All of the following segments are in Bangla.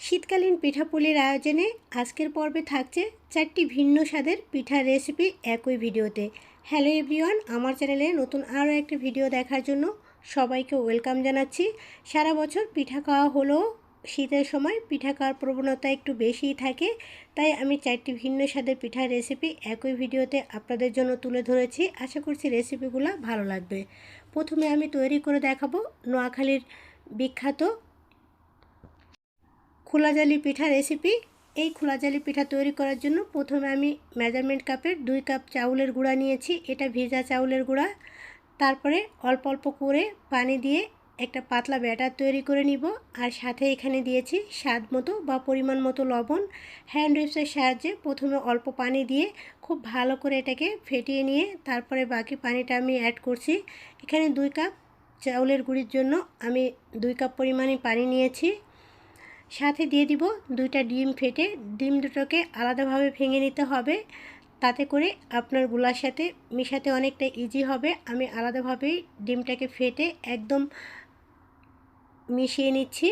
শীতকালীন পিঠাপুলির আয়োজনে আজকের পর্বে থাকছে চারটি ভিন্ন স্বাদের পিঠার রেসিপি একই ভিডিওতে। হ্যালো এভরিওয়ান আমার চ্যানেলে নতুন আরও একটি ভিডিও দেখার জন্য সবাইকে ওয়েলকাম জানাচ্ছি। সারা বছর পিঠা খাওয়া হলেও শীতের সময় পিঠা খাওয়ার প্রবণতা একটু বেশিই থাকে, তাই আমি চারটি ভিন্ন স্বাদের পিঠার রেসিপি একই ভিডিওতে আপনাদের জন্য তুলে ধরেছি। আশা করছি রেসিপিগুলো ভালো লাগবে। প্রথমে আমি তৈরি করে দেখাবো নোয়াখালীর বিখ্যাত খোলাজালি পিঠা রেসিপি এই খোলাজালি পিঠা তৈরি করার জন্য প্রথমে আমি মেজারমেন্ট কাপের দুই কাপ চাউলের গুঁড়া নিয়েছি, এটা ভেজা চাউলের গুঁড়া। তারপরে অল্প অল্প করে পানি দিয়ে একটা পাতলা ব্যাটার তৈরি করে নিব, আর সাথে এখানে দিয়েছি স্বাদ মতো বা পরিমাণ মতো লবণ। হ্যান্ড রিপসের সাহায্যে প্রথমে অল্প পানি দিয়ে খুব ভালো করে এটাকে ফেটিয়ে নিয়ে তারপরে বাকি পানিটা আমি অ্যাড করছি। এখানে দুই কাপ চাউলের গুঁড়ির জন্য আমি দুই কাপ পরিমাণে পানি নিয়েছি। সাথে দিয়ে দিব দুইটা ডিম ফেটে, ডিম দুটোকে আলাদাভাবে ভেঙে নিতে হবে। তাতে করে আপনারগুলার সাথে মেশাতে অনেকটা ইজি হবে। আমি আলাদাভাবেই ডিমটাকে ফেটে একদম মিশিয়ে নিচ্ছি।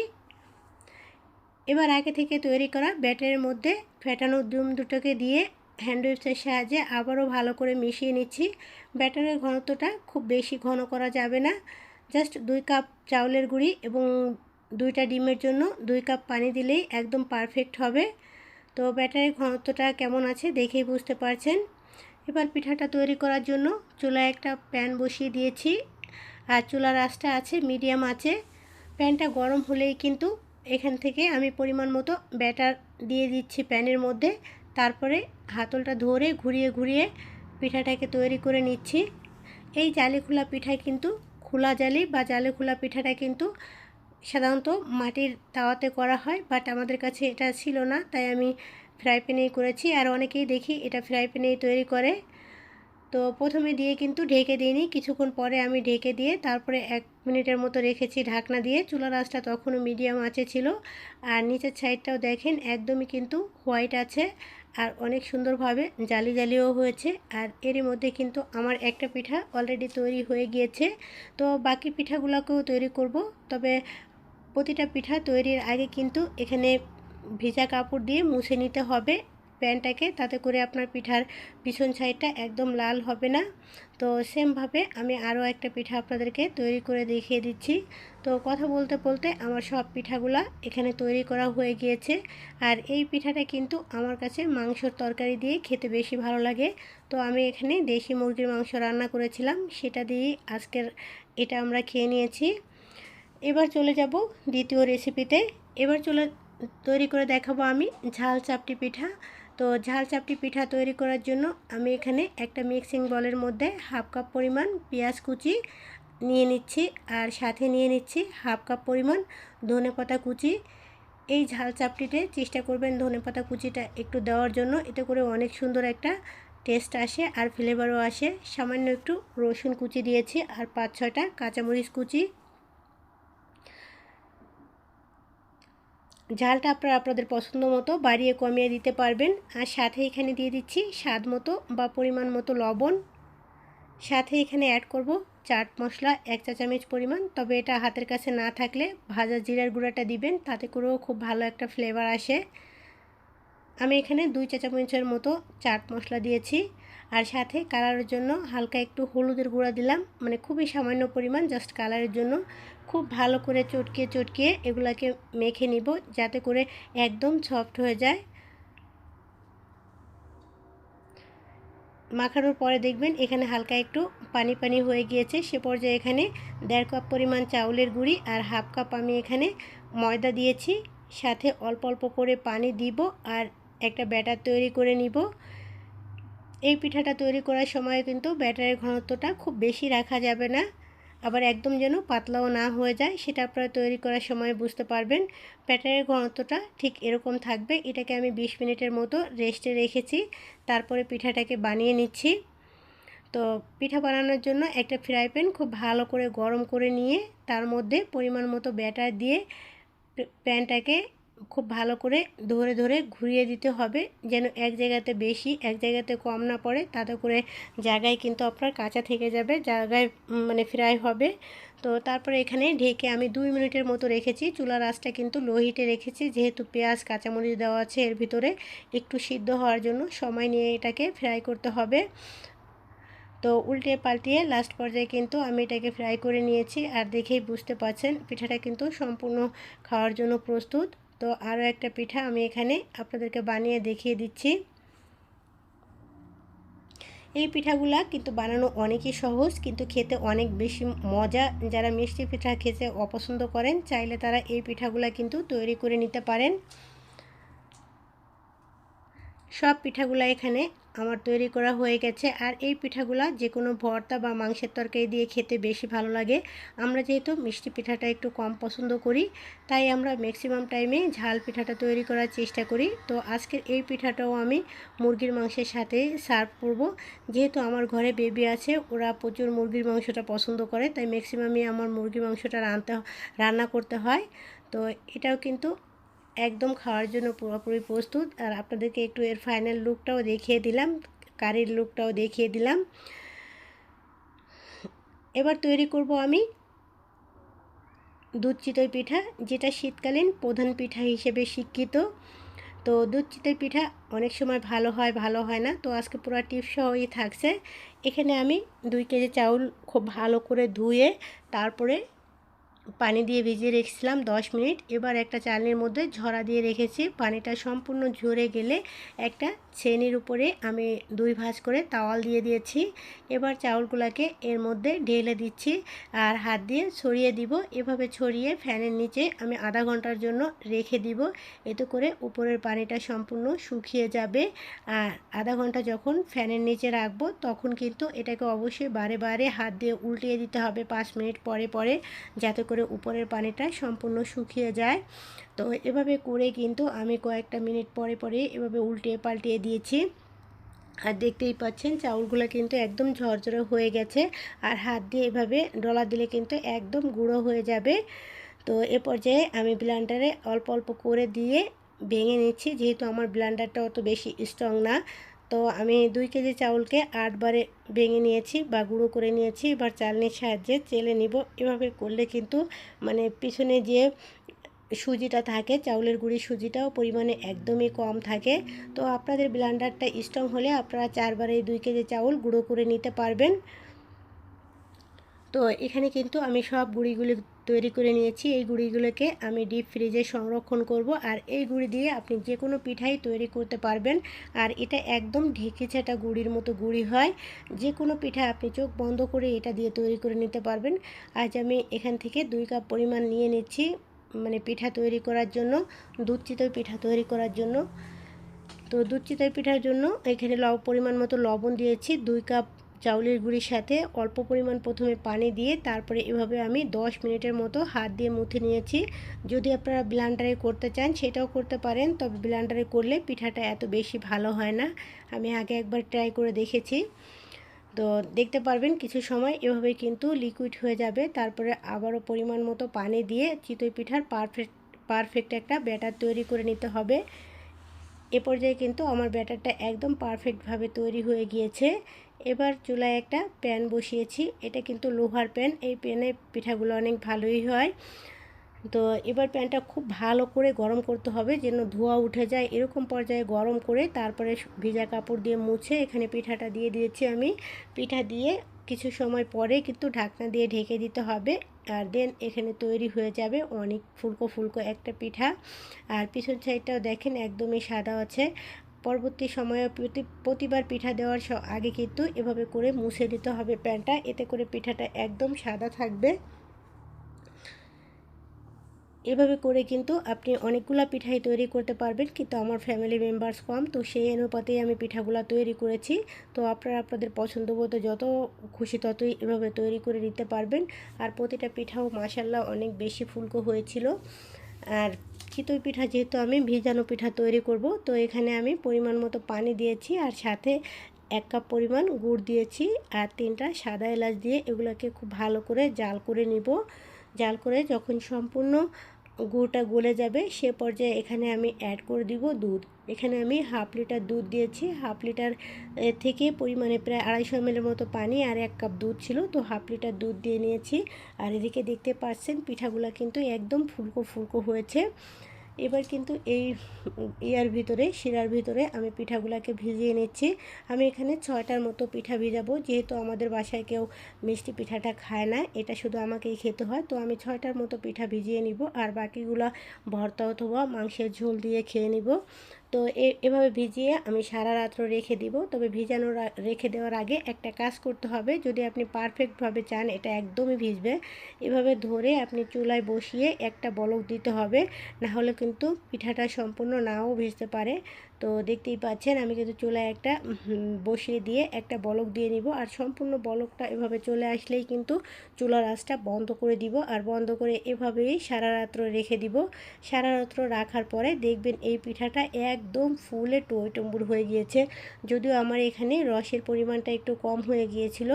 এবার আগে থেকে তৈরি করা ব্যাটারের মধ্যে ফেটানো ডিম দুটোকে দিয়ে হ্যান্ডউইচের সাহায্যে আবারও ভালো করে মিশিয়ে নিচ্ছি। ব্যাটারের ঘনত্বটা খুব বেশি ঘন করা যাবে না। জাস্ট দুই কাপ চাউলের গুঁড়ি এবং দুইটা ডিমের জন্য দুই কাপ পানি দিলেই একদম পারফেক্ট হবে। তো ব্যাটারের ঘনত্বটা কেমন আছে দেখেই বুঝতে পারছেন। এবার পিঠাটা তৈরি করার জন্য চুলায় একটা প্যান বসিয়ে দিয়েছি। আর চুলার আঁচটা আছে মিডিয়াম আছে প্যানটা গরম হলেই কিন্তু এখান থেকে আমি পরিমাণ মতো ব্যাটার দিয়ে দিচ্ছি প্যানের মধ্যে। তারপরে হাতলটা ধরে ঘুরিয়ে ঘুরিয়ে পিঠাটাকে তৈরি করে নিচ্ছি। এই জালি খোলা পিঠা কিন্তু খোলা জালি বা জালে খোলা পিঠাটা কিন্তু সাধারণত মাটির তাওয়াতে করা হয় বাট আমাদের কাছে এটা ছিল না, তাই আমি ফ্রাই প্যানেই করেছি। আর অনেকেই দেখি এটা ফ্রাই প্যানেই তৈরি করে। তো প্রথমে দিয়ে কিন্তু ঢেকে দিইনি, কিছুক্ষণ পরে আমি ঢেকে দিয়ে তারপরে এক মিনিটের মতো রেখেছি ঢাকনা দিয়ে। চুলার আঁচটা তখনও মিডিয়াম আছে ছিল। আর নিচের সাইডটাও দেখেন একদমই কিন্তু হোয়াইট আছে। আর অনেক সুন্দরভাবে জালি জালিও হয়েছে। আর এরই মধ্যে কিন্তু আমার একটা পিঠা অলরেডি তৈরি হয়ে গিয়েছে। তো বাকি পিঠাগুলোকেও তৈরি করব। তবে প্রতিটা পিঠা তৈরির আগে কিন্তু এখানে ভেজা কাপড় দিয়ে মুছে নিতে হবে প্যানটাকে। তাতে করে আপনার পিঠার পিছন সাইডটা একদম লাল হবে না। তো সেমভাবে আমি আরও একটা পিঠা আপনাদেরকে তৈরি করে দেখিয়ে দিচ্ছি। তো কথা বলতে বলতে আমার সব পিঠাগুলা এখানে তৈরি করা হয়ে গিয়েছে। আর এই পিঠাটা কিন্তু আমার কাছে মাংসর তরকারি দিয়ে খেতে বেশি ভালো লাগে। তো আমি এখানে দেশি মুরগির মাংস রান্না করেছিলাম। সেটা দিয়েই আজকের এটা আমরা খেয়ে নিয়েছি। এবার চলে যাব দ্বিতীয় রেসিপিতে এবার চলে তৈরি করে দেখাবো আমি ঝাল চাপটি পিঠা। তো ঝাল চাপটি পিঠা তৈরি করার জন্য আমি এখানে একটা মিক্সিং বলের মধ্যে হাফ কাপ পরিমাণ পেঁয়াজ কুচি নিয়ে নিচ্ছি আর সাথে নিয়ে নিচ্ছি হাফ কাপ পরিমাণ ধনে পাতা কুচি। এই ঝাল চাপটিতে চেষ্টা করবেন ধনে পাতা কুচিটা একটু দেওয়ার জন্য, এতে করে অনেক সুন্দর একটা টেস্ট আসে আর ফ্লেভারও আসে। সামান্য একটু রসুন কুচি দিয়েছি আর পাঁচ ছটা কাঁচামরিচ কুচি। ঝালটা আপনারা আপনাদের পছন্দ মতো বাড়িয়ে কমিয়ে দিতে পারবেন। আর সাথে এখানে দিয়ে দিচ্ছি স্বাদ মতো বা পরিমাণ মতো লবণ। সাথে এখানে অ্যাড করব চাট মশলা, এক চা চামচ পরিমাণ। তবে এটা হাতের কাছে না থাকলে ভাজা জিরার গুঁড়াটা দিবেন, তাতে করেও খুব ভালো একটা ফ্লেভার আসে। আমি এখানে দুই চা চামচের মতো চাট মশলা দিয়েছি। আর সাথে কালারের জন্য হালকা একটু হলুদের গুঁড়া দিলাম মানে খুবই সামান্য পরিমাণ জাস্ট কালারের জন্য। খুব ভালো করে চটকে চটকে এগুলাকে মেখে নিব যাতে করে একদম সফট হয়ে যায়। মাখানোর পরে দেখবেন এখানে হালকা একটু পানি পানি হয়ে গিয়েছে। সে পর্যায়ে এখানে দেড় কাপ পরিমাণ চাউলের গুঁড়ি আর হাফ কাপ আমি এখানে ময়দা দিয়েছি। সাথে অল্প অল্প করে পানি দিব আর একটা ব্যাটার তৈরি করে নিব। এই পিঠাটা তৈরি করার সময় কিন্তু ব্যাটারের ঘনত্বটা খুব বেশি রাখা যাবে না। আবার একদম যেন পাতলাও না হয়ে যায়, সেটা আপনারা তৈরি করার সময় বুঝতে পারবেন। ব্যাটারের ঘনত্বটা ঠিক এরকম থাকবে। এটাকে আমি ২০ মিনিটের মতো রেস্টে রেখেছি। তারপরে পিঠাটাকে বানিয়ে নিচ্ছি। তো পিঠা বানানোর জন্য একটা ফ্রাই প্যান খুব ভালো করে গরম করে নিয়ে, তার মধ্যে পরিমাণ মতো ব্যাটার দিয়ে প্যানটাকে খুব ভালো করে ধরে ধরে ঘুরিয়ে দিতে হবে যেন এক জায়গাতে বেশি, এক জায়গাতে কম না পড়ে। তাতে করে জায়গায় কিন্তু আপনার কাঁচা থেকে যাবে, জায়গায় মানে ফ্রাই হবে। তো তারপরে এখানে ঢেকে আমি দুই মিনিটের মতো রেখেছি। চুলার আঁচটা কিন্তু লো হিটে রেখেছি, যেহেতু পেঁয়াজ, কাঁচামরিচ দেওয়া আছে এর ভিতরে। একটু সিদ্ধ হওয়ার জন্য সময় নিয়ে এটাকে ফ্রাই করতে হবে। তো উল্টে পাল্টিয়ে লাস্ট পর্যায়ে কিন্তু আমি এটাকে ফ্রাই করে নিয়েছি। আর দেখেই বুঝতে পারছেন, পিঠাটা কিন্তু সম্পূর্ণ খাওয়ার জন্য প্রস্তুত। তো আরও একটা পিঠা আমি এখানে আপনাদেরকে বানিয়ে দেখিয়ে দিচ্ছি। এই পিঠাগুলা কিন্তু বানানো অনেকই সহজ, কিন্তু খেতে অনেক বেশি মজা। যারা মিষ্টি পিঠা খেতে অপছন্দ করেন, চাইলে তারা এই পিঠাগুলা কিন্তু তৈরি করে নিতে পারেন। সব পিঠাগুলা এখানে আমার তৈরি করা হয়ে গেছে। আর এই পিঠাগুলা যে কোনো ভর্তা বা মাংসের তরকারি দিয়ে খেতে বেশি ভালো লাগে। আমরা যেহেতু মিষ্টি পিঠাটা একটু কম পছন্দ করি, তাই আমরা ম্যাক্সিমাম টাইমে ঝাল পিঠাটা তৈরি করার চেষ্টা করি। তো আজকের এই পিঠাটাও আমি মুরগির মাংসের সাথে সার্ভ করব। যেহেতু আমার ঘরে বেবি আছে, ওরা প্রচুর মুরগির মাংসটা পছন্দ করে, তাই ম্যাক্সিমামই আমার মুরগির মাংসটা রানতে, রান্না করতে হয়। তো এটাও কিন্তু একদম খাওয়ার জন্য পুরোপুরি প্রস্তুত। আর আপনাদেরকে একটু এর ফাইনাল লুকটাও দেখিয়ে দিলাম কারির লুকটাও দেখিয়ে দিলাম। এবার তৈরি করব আমি দুধ চিতই পিঠা, যেটা শীতকালীন প্রধান পিঠা হিসেবে শিক্ষিত তো দুধ চিতই পিঠা অনেক সময় ভালো হয় ভালো হয় না। তো আজকে পুরো টিপস সহই থাকছে। এখানে আমি দুই কেজি চাউল খুব ভালো করে ধুয়ে, তারপরে পানি দিয়ে ভিজিয়ে রেখেছিলাম দশ মিনিট। এবার একটা চালনির মধ্যে ঝরা দিয়ে রেখেছি। পানিটা সম্পূর্ণ ঝরে গেলে একটা ছেনির উপরে আমি দুই ভাঁজ করে তাওয়াল দিয়ে দিয়েছি। এবার চাউলগুলোকে এর মধ্যে ঢেলে দিচ্ছি আর হাত দিয়ে ছড়িয়ে দিব। এভাবে ছড়িয়ে ফ্যানের নিচে আমি আধা ঘণ্টার জন্য রেখে দিব। এতে করে উপরের পানিটা সম্পূর্ণ শুকিয়ে যাবে। আর আধা ঘণ্টা যখন ফ্যানের নিচে রাখব, তখন কিন্তু এটাকে অবশ্যই বারে বারে হাত দিয়ে উল্টিয়ে দিতে হবে পাঁচ মিনিট পরে পরে, যাতে করে উপরের পানিটা সম্পূর্ণ শুকিয়ে যায়। তো এভাবে করে কিন্তু আমি কয়েকটা মিনিট পরে পরে এভাবে উল্টিয়ে পাল্টিয়ে দিয়েছি। আর দেখতেই পাচ্ছেন চাউলগুলো কিন্তু একদম ঝরঝরে হয়ে গেছে আর হাত দিয়ে এভাবে ডলা দিলে কিন্তু একদম গুঁড়ো হয়ে যাবে। তো এ পর্যায়ে আমি ব্লান্ডারে অল্প অল্প করে দিয়ে ভেঙে নিচ্ছি, যেহেতু আমার ব্লান্ডারটা অত বেশি স্ট্রং না। তো আমি দুই কেজি চাউলকে আটবারে ভেঙে নিয়েছি বা গুঁড়ো করে নিয়েছি। এবার চালনির সাহায্যে চেলে নিব। এভাবে করলে কিন্তু মানে পিছনে যে সুজিটা থাকে, চাউলের গুঁড়ি সুজিটাও পরিমাণে একদমই কম থাকে। তো আপনাদের ব্লান্ডারটা স্ট্রং হলে আপনারা চারবারে দুই কেজি চাউল গুঁড়ো করে নিতে পারবেন। তো এখানে কিন্তু আমি সব গুঁড়িগুলি তৈরি করে নিয়েছি। এই গুঁড়িগুলোকে আমি ডিপ ফ্রিজে সংরক্ষণ করব আর এই গুঁড়ি দিয়ে আপনি যে কোনো পিঠাই তৈরি করতে পারবেন। আর এটা একদম ঢেকে ছাটা গুঁড়ির মতো গুঁড়ি হয়। যে কোনো পিঠা আপনি চোখ বন্ধ করে এটা দিয়ে তৈরি করে নিতে পারবেন। আজ আমি এখান থেকে দুই কাপ পরিমাণ নিয়ে নিচ্ছি মানে পিঠা তৈরি করার জন্য, দুধ চিতই পিঠা তৈরি করার জন্য। তো দুধ চিতই পিঠার জন্য এখানে লব পরিমাণ মতো লবণ দিয়েছি। দুই কাপ চাউলের গুঁড়ির সাথে অল্প পরিমাণ প্রথমে পানি দিয়ে তারপরে এভাবে আমি 10 মিনিটের মতো হাত দিয়ে মুথে নিয়েছি। যদি আপনারা ব্লান্ডারে করতে চান, সেটাও করতে পারেন, তবে ব্লান্ডারে করলে পিঠাটা এত বেশি ভালো হয় না। আমি আগে একবার ট্রাই করে দেখেছি। তো দেখতে পারবেন, কিছু সময় এভাবে কিন্তু লিকুইড হয়ে যাবে। তারপরে আবারও পরিমাণ মতো পানি দিয়ে চিতই পিঠার পারফেক্ট পারফেক্ট একটা ব্যাটার তৈরি করে নিতে হবে। এ পর্যায়ে কিন্তু আমার ব্যাটারটা একদম পারফেক্টভাবে তৈরি হয়ে গিয়েছে। এবার চুলায় একটা প্যান বসিয়েছি। এটা কিন্তু লোহার প্যান। এই প্যানে পিঠাগুলো অনেক ভালোই হয়। তো এবার প্যানটা খুব ভালো করে গরম করতে হবে যেন ধোয়া উঠে যায়। এরকম পর্যায়ে গরম করে তারপরে ভিজা কাপড় দিয়ে মুছে এখানে পিঠাটা দিয়ে দিয়েছি আমি। পিঠা দিয়ে কিছু সময় পরে কিন্তু ঢাকনা দিয়ে ঢেকে দিতে হবে। আর দেন এখানে তৈরি হয়ে যাবে অনেক ফুলকো ফুলকো একটা পিঠা। আর পিছন সাইডটাও দেখেন একদমই সাদা আছে। পরবর্তী সময়ে প্রতি, প্রতিবার পিঠা দেওয়ার আগে কিন্তু এভাবে করে মুছে দিতে হবে প্যানটা। এতে করে পিঠাটা একদম সাদা থাকবে। এভাবে করে কিন্তু আপনি অনেকগুলো পিঠাই তৈরি করতে পারবেন। কিন্তু আমার ফ্যামিলি মেম্বার্স কম, তো সেই অনুপাতেই আমি পিঠাগুলো তৈরি করেছি। তো আপনারা আপনাদের পছন্দ মতো যত খুশি ততই এভাবে তৈরি করে নিতে পারবেন। আর প্রতিটা পিঠাও মাসাল্লাহ অনেক বেশি ফুলকো হয়েছিল। আর চিতই পিঠা যেহেতু আমি ভিজানো পিঠা তৈরি করব, তো এখানে আমি পরিমাণ মতো পানি দিয়েছি আর সাথে এক কাপ পরিমাণ গুড় দিয়েছি আর তিনটা সাদা এলাচ দিয়ে এগুলোকে খুব ভালো করে জাল করে নিব। জাল করে যখন সম্পূর্ণ গুঁড়োটা গলে যাবে, সে পর্যায়ে এখানে আমি অ্যাড করে দিব দুধ। এখানে আমি হাফ লিটার দুধ দিয়েছি। হাফ লিটার থেকে পরিমাণে প্রায় আড়াইশো এমএলের মতো পানি আর এক কাপ দুধ ছিল। তো হাফ লিটার দুধ দিয়ে নিয়েছি। আর এদিকে দেখতে পাচ্ছেন পিঠাগুলা কিন্তু একদম ফুলকো ফুলকো হয়েছে। এবার কিন্তু এই ইয়ার ভিতরে, শিরার ভিতরে আমি পিঠাগুলোকে ভিজিয়ে নিচ্ছি। আমি এখানে ছয়টার মতো পিঠা ভিজাবো, যেহেতু আমাদের বাসায় কেউ মিষ্টি পিঠাটা খায় না, এটা শুধু আমাকেই খেতে হয়। তো আমি ছয়টার মতো পিঠা ভিজিয়ে নিব, আর বাকিগুলো ভর্তা অথবা মাংসের ঝোল দিয়ে খেয়ে নিব। তো এভাবে ভিজিয়ে আমি সারা রাত্র রেখে দিব। তবে ভিজানো রেখে দেওয়ার আগে একটা কাজ করতে হবে। যদি আপনি পারফেক্টভাবে চান, এটা একদমই ভিজবে। এভাবে ধরে আপনি চুলায় বসিয়ে একটা বলক দিতে হবে। না হলে কিন্তু পিঠাটা সম্পূর্ণ নাও ভিজতে পারে। তো দেখতেই পাচ্ছেন, আমি কিন্তু চুলায় একটা বসিয়ে দিয়ে একটা বলক দিয়ে নিব। আর সম্পূর্ণ বলকটা এভাবে চলে আসলেই কিন্তু চুলার আঁচটা বন্ধ করে দিব। আর বন্ধ করে এভাবেই সারা রাত্র রেখে দিব। সারা রাত্র রাখার পরে দেখবেন এই পিঠাটা একদম ফুলে টইটম্বুর হয়ে গিয়েছে। যদিও আমার এখানে রসের পরিমাণটা একটু কম হয়ে গিয়েছিল,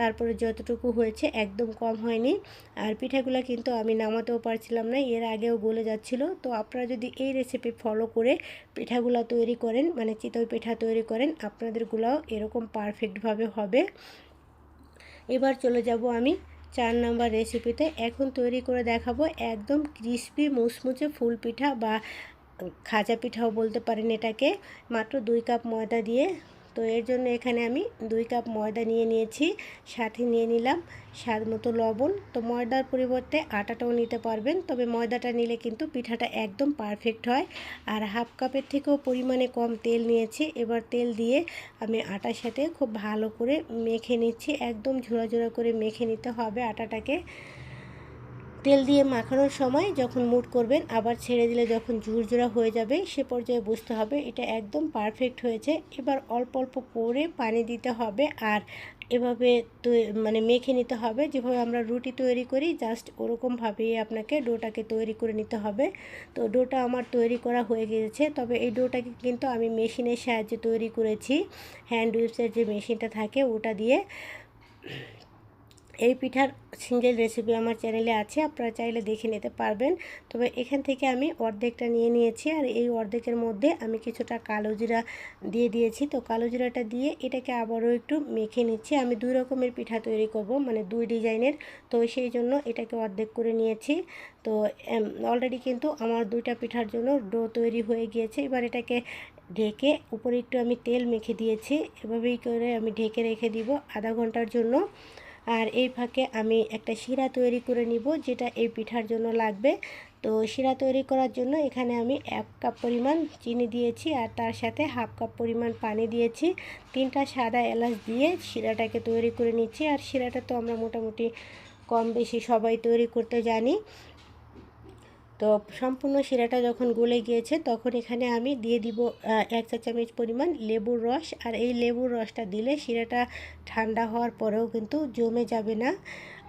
তারপরে যতটুকু হয়েছে একদম কম হয়নি। আর পিঠাগুলো কিন্তু আমি নামাতেও পারছিলাম না, এর আগেও গলে যাচ্ছিল। তো আপনারা যদি এই রেসিপি ফলো করে পিঠাগুলো তৈরি করেন মানে চিতই পিঠা তৈরি করেন আপনাদেরগুলোও এরকম পারফেক্টভাবে হবে। এবার চলে যাব আমি চার নাম্বার রেসিপিতে এখন তৈরি করে দেখাবো একদম ক্রিসপি মুচমুচে ফুল পিঠা বা খাজা পিঠাও বলতে পারেন এটাকে। মাত্র দুই কাপ ময়দা দিয়ে তো এর জন্য এখানে আমি দুই কাপ ময়দা নিয়ে নিয়েছি, সাথে নিয়ে নিলাম স্বাদ মতো লবণ। তো ময়দার পরিবর্তে আটাটাও নিতে পারবেন, তবে ময়দাটা নিলে কিন্তু পিঠাটা একদম পারফেক্ট হয়। আর হাফ কাপের থেকেও পরিমাণে কম তেল নিয়েছি, এবার তেল দিয়ে আমি আটার সাথে খুব ভালো করে মেখে নিচ্ছি, একদম ঝোড়া ঝোড়া করে মেখে নিতে হবে আটাটাকে। তেল দিয়ে মাখানোর সময় যখন মুট করবেন, আবার ছেড়ে দিলে যখন ঝুরঝুরা হয়ে যাবে, সে পর্যায়ে বুঝতে হবে এটা একদম পারফেক্ট হয়েছে। এবার অল্প অল্প করে পানি দিতে হবে আর এভাবে মানে মেখে নিতে হবে। যেভাবে আমরা রুটি তৈরি করি জাস্ট ওরকমভাবেই আপনাকে ডোটাকে তৈরি করে নিতে হবে। তো ডোটা আমার তৈরি করা হয়ে গিয়েছে, তবে এই ডোটাকে কিন্তু আমি মেশিনের সাহায্যে তৈরি করেছি। হ্যান্ড উইপসের যে মেশিনটা থাকে, ওটা দিয়ে এই পিঠার সিঙ্গেল রেসিপি আমার চ্যানেলে আছে, আপনারা চাইলে দেখে নিতে পারবেন। তবে এখান থেকে আমি অর্ধেকটা নিয়ে নিয়েছি, আর এই অর্ধেকের মধ্যে আমি কিছুটা কালো জিরা দিয়ে দিয়েছি। তো কালো জিরাটা দিয়ে এটাকে আবারও একটু মেখে নিচ্ছি। আমি দুই রকমের পিঠা তৈরি করব মানে দুই ডিজাইনের। তো সেই জন্য এটাকে অর্ধেক করে নিয়েছি। তো অলরেডি কিন্তু আমার দুইটা পিঠার জন্য ডো তৈরি হয়ে গিয়েছে। এবার এটাকে ঢেকে উপরে একটু আমি তেল মেখে দিয়েছি। এভাবেই করে আমি ঢেকে রেখে দিব আধা ঘণ্টার জন্য। আর এই ফাঁকে আমি একটা শিরা তৈরি করে নিব, যেটা এই পিঠার জন্য লাগবে। তো শিরা তৈরি করার জন্য এখানে আমি এক কাপ পরিমাণ চিনি দিয়েছি আর তার সাথে হাফ কাপ পরিমাণ পানি দিয়েছি। তিনটা সাদা এলাচ দিয়ে শিরাটাকে তৈরি করে নিচ্ছি। আর শিরাটা তো আমরা মোটামুটি কম বেশি সবাই তৈরি করতে জানি। তো সম্পূর্ণ শিরাটা যখন গলে গিয়েছে, তখন এখানে আমি দিয়ে দিব এক চা চামচ পরিমাণ লেবুর রস। আর এই লেবুর রসটা দিলে শিরাটা ঠান্ডা হওয়ার পরেও কিন্তু জমে যাবে না।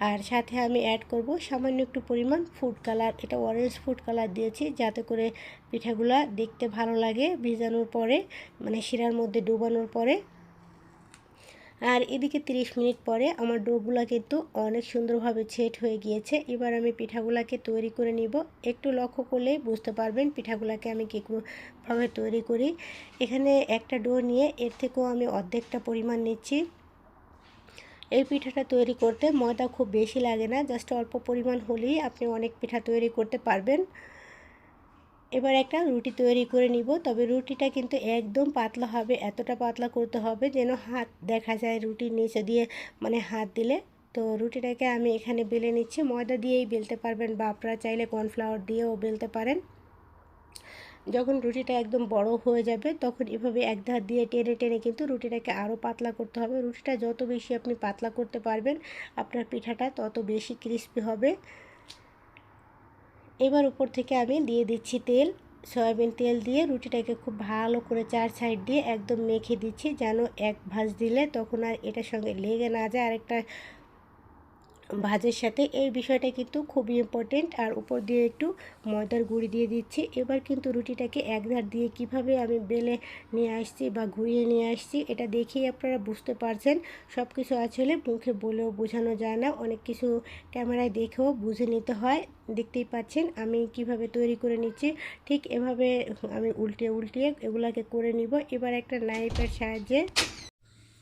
আর সাথে আমি অ্যাড করব সামান্য একটু পরিমাণ ফুড কালার এটা অরেঞ্জ ফুড কালার দিয়েছি, যাতে করে পিঠাগুলা দেখতে ভালো লাগে ভিজানোর পরে মানে শিরার মধ্যে ডুবানোর পরে। আর এদিকে 30 মিনিট পরে আমার ডোগুলা কিন্তু অনেক সুন্দরভাবে ছেট হয়ে গিয়েছে। এবার আমি পিঠাগুলাকে তৈরি করে নিব। একটু লক্ষ্য করলেই বুঝতে পারবেন পিঠাগুলাকে আমি কীভাবে তৈরি করি। এখানে একটা ডো নিয়ে এর থেকেও আমি অর্ধেকটা পরিমাণ নিচ্ছি। এই পিঠাটা তৈরি করতে ময়দা খুব বেশি লাগে না, জাস্ট অল্প পরিমাণ হলেই আপনি অনেক পিঠা তৈরি করতে পারবেন। এবার একটা রুটি তৈরি করে নিব। তবে রুটিটা কিন্তু একদম পাতলা হবে, এতটা পাতলা করতে হবে যেন হাত দেখা যায় রুটির নিচে দিয়ে মানে হাত দিলে। তো রুটিটাকে আমি এখানে বেলে নিচ্ছি। ময়দা দিয়েই বেলতে পারবেন বা আপনারা চাইলে কর্নফ্লাওয়ার দিয়েও বেলতে পারেন। যখন রুটিটা একদম বড় হয়ে যাবে, তখন এভাবে এক ধার দিয়ে টেনে টেনে কিন্তু রুটিটাকে আরও পাতলা করতে হবে। রুটিটা যত বেশি আপনি পাতলা করতে পারবেন, আপনার পিঠাটা তত বেশি ক্রিস্পি হবে। এবার উপর থেকে আমি দিয়ে দিচ্ছি তেল, সয়াবিন তেল দিয়ে রুটিটাকে খুব ভালো করে চার সাইড দিয়ে একদম মেখে দিচ্ছি যেন এক ভাজ দিলে তখন আর এটার সঙ্গে লেগে না যায়। আরেকটা ভাজের সাথে এই বিষয়টা কিন্তু খুবই ইম্পর্টেন্ট আর উপর দিয়ে একটু ময়দার গুঁড়ি দিয়ে দিচ্ছি। এবার কিন্তু রুটিটাকে এক ধার দিয়ে কীভাবে আমি বেলে নিয়ে আসছি বা ঘুরিয়ে নিয়ে আসছি, এটা দেখেই আপনারা বুঝতে পারছেন। সব কিছু আসলে মুখে বলেও বোঝানো যায় না। অনেক কিছু ক্যামেরায় দেখেও বুঝে নিতে হয়। দেখতেই পাচ্ছেন, আমি কীভাবে তৈরি করে নিচ্ছি। ঠিক এভাবে আমি উল্টে উল্টিয়ে এগুলাকে করে নিব। এবার একটা নাইফের সাহায্যে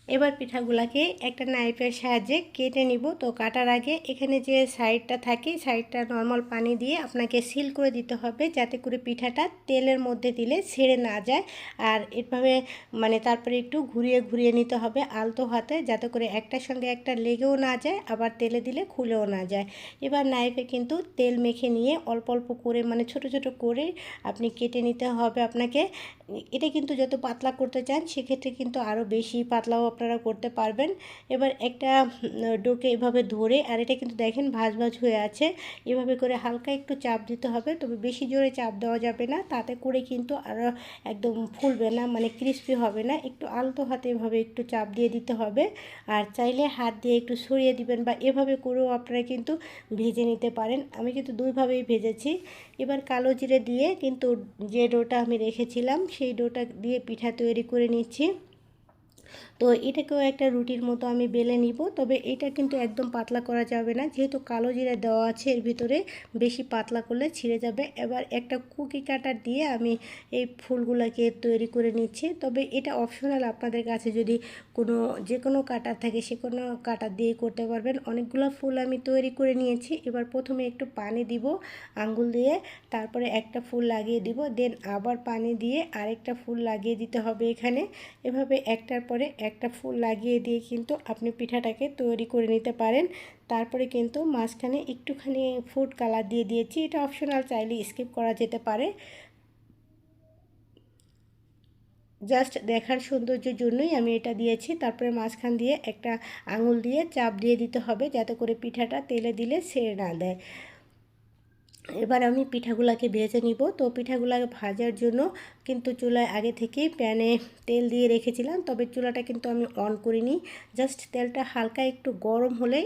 এবার পিঠাগুলাকে একটা নাইফের সাহায্যে কেটে নিব। তো কাটার আগে এখানে যে সাইডটা থাকে সাইডটা নর্মাল পানি দিয়ে আপনাকে সিল করে দিতে হবে যাতে করে পিঠাটা তেলের মধ্যে দিলে ছেড়ে না যায়। আর এভাবে মানে তারপরে একটু ঘুরিয়ে ঘুরিয়ে নিতে হবে আলতো হাতে যাতে করে একটার সঙ্গে একটা লেগেও না যায়, আবার তেলে দিলে খুলেও না যায়। এবার নাইফে কিন্তু তেল মেখে নিয়ে অল্প অল্প করে মানে ছোট ছোট করে আপনি কেটে নিতে হবে আপনাকে। এটা কিন্তু যত পাতলা করতে চান, সেক্ষেত্রে কিন্তু আরও বেশি পাতলাও আপনারা করতে পারবেন। এবার একটা ডোকে এভাবে ধরে, আর এটা কিন্তু দেখেন ভাজ ভাজ হয়ে আছে। এভাবে করে হালকা একটু চাপ দিতে হবে, তবে বেশি জোরে চাপ দেওয়া যাবে না। তাতে করে কিন্তু আরও একদম ফুলবে না মানে ক্রিস্পি হবে না। একটু আলতো হাতে এভাবে একটু চাপ দিয়ে দিতে হবে। আর চাইলে হাত দিয়ে একটু সরিয়ে দিবেন বা এভাবে করেও আপনারা কিন্তু ভেজে নিতে পারেন। আমি কিন্তু দুইভাবেই ভেজেছি। এবার কালো জিরে দিয়ে কিন্তু যে ডোটা আমি রেখেছিলাম, সেই ডোটা দিয়ে পিঠা তৈরি করে নিচ্ছি। তো এটাকেও একটা রুটির মতো আমি বেলে নিব। তবে এটা কিন্তু একদম পাতলা করা যাবে না। যেহেতু কালো জিরা দেওয়া আছে এর ভিতরে, বেশি পাতলা করলে ছিঁড়ে যাবে। এবার একটা কুকি কাটার দিয়ে আমি এই ফুলগুলোকে তৈরি করে নিচ্ছি। তবে এটা অপশনাল আপনাদের কাছে যদি কোনো যে কোনো কাটার থাকে সে কোনো কাটার দিয়ে করতে পারবেন। অনেকগুলো ফুল আমি তৈরি করে নিয়েছি। এবার প্রথমে একটু পানি দিব আঙ্গুল দিয়ে, তারপরে একটা ফুল লাগিয়ে দিব। দেন আবার পানি দিয়ে আরেকটা ফুল লাগিয়ে দিতে হবে এখানে। এভাবে একটার পরে একটা ফুল লাগিয়ে দিয়ে কিন্তু আপনি পিঠাটাকে তৈরি করে নিতে পারেন। তারপরে কিন্তু মাঝখানে একটুখানি ফুড কালার দিয়ে দিয়েছি। এটা অপশনাল চাইলে স্কিপ করা যেতে পারে। জাস্ট দেখার সৌন্দর্যের জন্যই আমি এটা দিয়েছি। তারপরে মাঝখান দিয়ে একটা আঙুল দিয়ে চাপ দিয়ে দিতে হবে যাতে করে পিঠাটা তেলে দিলে ছেড়ে না দেয়। এবার আমি পিঠাগুলাকে ভেজে নিব। তো পিঠাগুলাকে ভাজার জন্য কিন্তু চুলায় আগে থেকেই প্যানে তেল দিয়ে রেখেছিলাম, তবে চুলাটা কিন্তু আমি অন করিনি। জাস্ট তেলটা হালকা একটু গরম হলে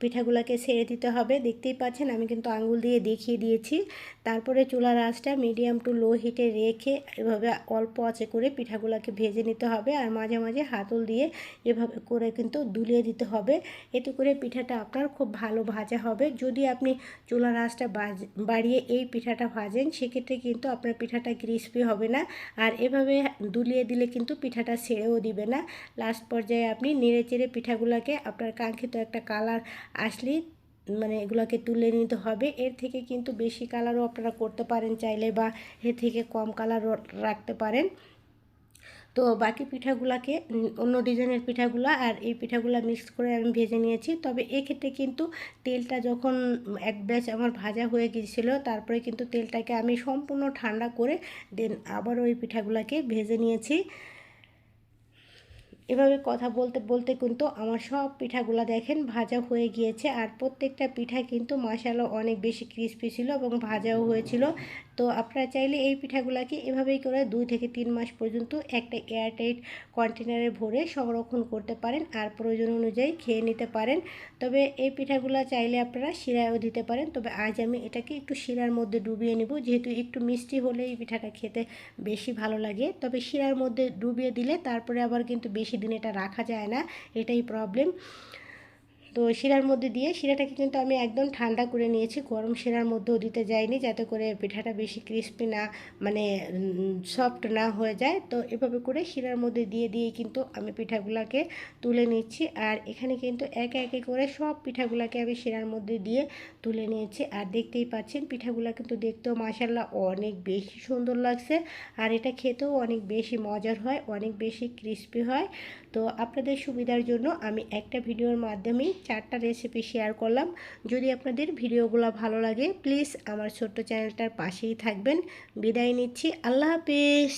পিঠাগুলাকে ছেড়ে দিতে হবে। দেখতেই পাচ্ছেন, আমি কিন্তু আঙুল দিয়ে দেখিয়ে দিয়েছি। তারপরে চুলার আঁচটা মিডিয়াম টু লো হিটে রেখে এভাবে অল্প আঁচে করে পিঠাগুলোকে ভেজে নিতে হবে আর মাঝে মাঝে হাতল দিয়ে এভাবে করে কিন্তু দুলিয়ে দিতে হবে। এতে করে পিঠাটা আপনার খুব ভালো ভাজা হবে। যদি আপনি চুলার আঁচটা বাড়িয়ে এই পিঠাটা ভাজেন, সেক্ষেত্রে কিন্তু আপনার পিঠাটা ক্রিসপি হবে না। আর এভাবে দুলিয়ে দিলে কিন্তু পিঠাটা ছেড়েও দিবে না। লাস্ট পর্যায়ে আপনি নেড়ে চেড়ে পিঠাগুলোকে আপনার কাঙ্ক্ষিত একটা কালার আসলেই মানে এগুলোকে তুলে নিতে হবে। এর থেকে কিন্তু বেশি কালারও আপনারা করতে পারেন চাইলে বা এর থেকে কম কালারও রাখতে পারেন। তো বাকি পিঠাগুলাকে, অন্য ডিজাইনের পিঠাগুলো আর এই পিঠাগুলো মিক্স করে আমি ভেজে নিয়েছি। তবে এক্ষেত্রে কিন্তু তেলটা যখন এক ব্যাচ আমার ভাজা হয়ে গিয়েছিল, তারপরে কিন্তু তেলটাকে আমি সম্পূর্ণ ঠান্ডা করে দেন আবার ওই পিঠাগুলোকে ভেজে নিয়েছি। এভাবে কথা বলতে বলতে কিন্তু আমার সব পিঠাগুলো দেখেন ভাজা হয়ে গিয়েছে। আর প্রত্যেকটা পিঠা কিন্তু মশালা অনেক বেশি ক্রিস্পি ছিল এবং ভাজাও হয়েছিল। তো আপনারা চাইলে এই পিঠাগুলোকে এভাবেই করে দুই থেকে তিন মাস পর্যন্ত একটা এয়ারটাইট কন্টেনারে ভরে সংরক্ষণ করতে পারেন আর প্রয়োজন অনুযায়ী খেয়ে নিতে পারেন। তবে এই পিঠাগুলো চাইলে আপনারা শিরায়ও দিতে পারেন। তবে আজ আমি এটাকে একটু শিরার মধ্যে ডুবিয়ে নেব। যেহেতু একটু মিষ্টি হলে এই পিঠাটা খেতে বেশি ভালো লাগে। তবে শিরার মধ্যে ডুবিয়ে দিলে তারপরে আবার কিন্তু বেশি দিন এটা রাখা যায় না এটাই প্রবলেম তো শিরার মধ্যে দিয়ে শিরাটাকে কিন্তু আমি একদম ঠান্ডা করে নিয়েছি। গরম শিরার মধ্যেও দিতে যাইনি যাতে করে পিঠাটা বেশি ক্রিস্পি না মানে সফট না হয়ে যায়। তো এভাবে করে শিরার মধ্যে দিয়ে দিয়ে কিন্তু আমি পিঠাগুলোকে তুলে নিচ্ছি। আর এখানে কিন্তু একে একে করে সব পিঠাগুলোকে আমি শিরার মধ্যে দিয়ে তুলে নিয়েছি। আর দেখতেই পাচ্ছেন পিঠাগুলো কিন্তু দেখতেও মাসাল্লাহ অনেক বেশি সুন্দর লাগছে। আর এটা খেতেও অনেক বেশি মজার হয়, অনেক বেশি ক্রিস্পি হয়। তো আপনাদের সুবিধার জন্য আমি একটা ভিডিওর মাধ্যমেই চারটা রেসিপি শেয়ার করলাম। যদি আপনাদের ভিডিওগুলো ভালো লাগে প্লিজ আমার ছোট্ট চ্যানেলটার পাশেই থাকবেন। বিদায় নিচ্ছি, আল্লাহ হাফিজ!